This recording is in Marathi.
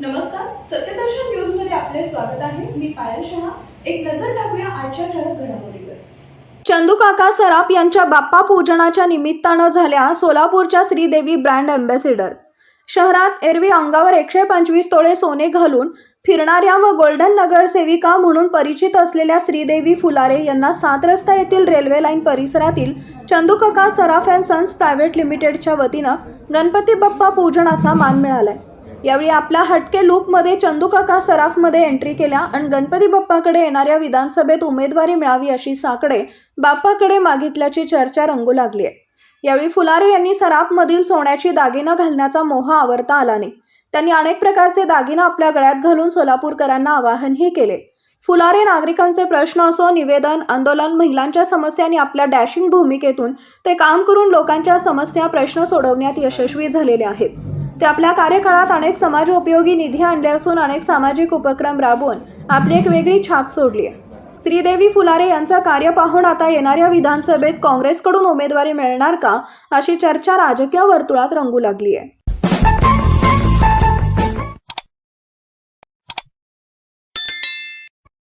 नमस्कार सत्यदर्शन न्यूजमध्ये आपले स्वागत आहे. मी पायल शहा. एक नजर टाकूया आजच्या ठळक घडामोडीवर. चंदूकाका सराफ यांच्या बाप्पा पूजनाच्या निमित्तानं झाल्या सोलापूरच्या श्रीदेवी ब्रँड अँबॅसिडर. शहरात एरवी अंगावर एकशे पंचवीस तोळे सोने घालून फिरणाऱ्या व गोल्डन नगर सेविका म्हणून परिचित असलेल्या श्रीदेवी फुलारे यांना सात रस्ता येथील रेल्वे लाईन परिसरातील Chandukaka Saraf and sons private लिमिटेडच्या वतीनं गणपती बाप्पा पूजनाचा मान मिळालाय. यावेळी आपल्या हटके लुकमध्ये चंदूकाका सराफमध्ये एंट्री केल्या आणि गणपती बाप्पाकडे येणाऱ्या विधानसभेत उमेदवारी मिळावी अशी साकडे बाप्पाकडे मागितल्याची चर्चा रंगू लागली आहे. यावेळी फुलारे यांनी सराफमधील सोन्याची दागिनं घालण्याचा मोह आवरता आला नाही. त्यांनी अनेक प्रकारचे दागिनं आपल्या गळ्यात घालून सोलापूरकरांना आवाहनही केले. फुलारे नागरिकांचे प्रश्न असो निवेदन आंदोलन महिलांच्या समस्यांनी आपल्या डॅशिंग भूमिकेतून ते काम करून लोकांच्या समस्या प्रश्न सोडवण्यात यशस्वी झालेले आहेत. ते आपल्या कार्यकाळात अनेक समाजोपयोगी निधी आणले असून अनेक सामाजिक उपक्रम राबवून आपली एक वेगळी छाप सोडली आहे. श्रीदेवी फुलारे यांचं कार्य पाहून आता येणाऱ्या विधानसभेत काँग्रेसकडून उमेदवारी मिळणार का अशी चर्चा राजकीय वर्तुळात रंगू लागली आहे.